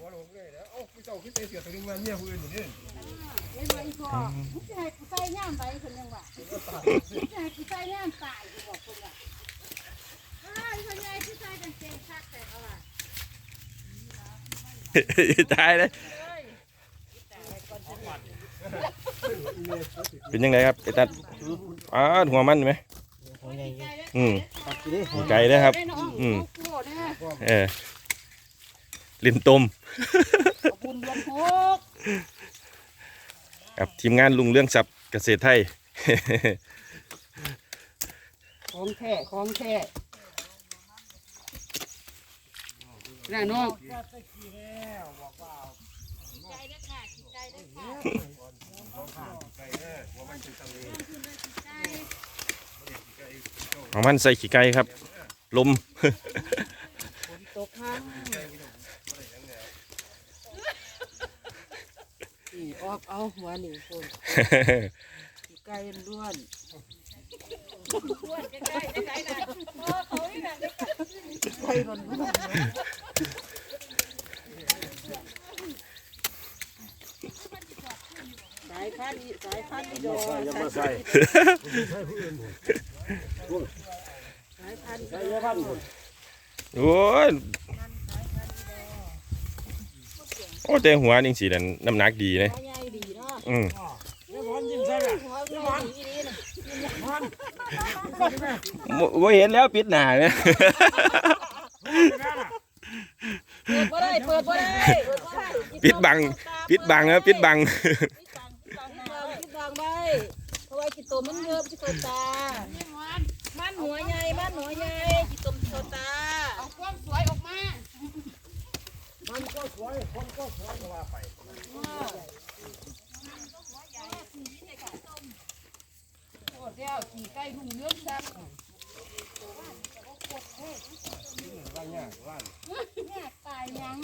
หัวลงเลยแล้วเอ้าพี่เจ้าขึ้นเตะเสือตัวนึงมาเมียผู้อื่นอยู่นี่เห็นไหมอีพ่อมึงจะให้กูใส่ย่ามไปคนยังว่ามึงจะให้กูใส่ย่ามตายกูบอกคนว่าเอ้ยคนใหญ่ที่ใส่กางเกงคักแต่เอาล่ะตายเลยเป็นยังไงครับไอ้ตัดอ้าหัวมันไหมอืมไก่เลยครับได้น้องอืมโคตรนะเออ ลินต้มขอบคุณหลวงพ่อกับทีมงานลุงเรื่องทรัพย์เกษตรไทยของแท้ของแท้น่าน้องของมันใส่ขี้ไก่ครับ ลมตกห้าง ออกเอาหัวหนึ่งคนไก่ล้วนไก่ล้วนสายพันธุ์สายพันธุ์ดอสายพันธุ์ใส่ผู้อื่นสายพันธุ์ใส่เยพันคนโอ้ยโอ้แต่หัวนี่สินั่นน้ำหนักดีเลย อืมเดี๋ยวผมยิงใส่ละหัวใหญ่ดีดีนะบ่บ่เห็นแล้วปิดหน้าไหมเปิดบ่ได้เปิดบ่ได้ปิดบังปิดบังนะปิดบังปิดบังปิดบังปิดบังไว้เพราะว่าจิตโตมันเยอะจิตโตตามันหัวใหญ่มันหัวใหญ่จิตโตจิตโตตาเอาความสวยออกมามันก็สวยคนก็สวยก็ว่าไป ใกล้ถุงเนื้อซักว่าเนี่ยว่าแม่ตายยัง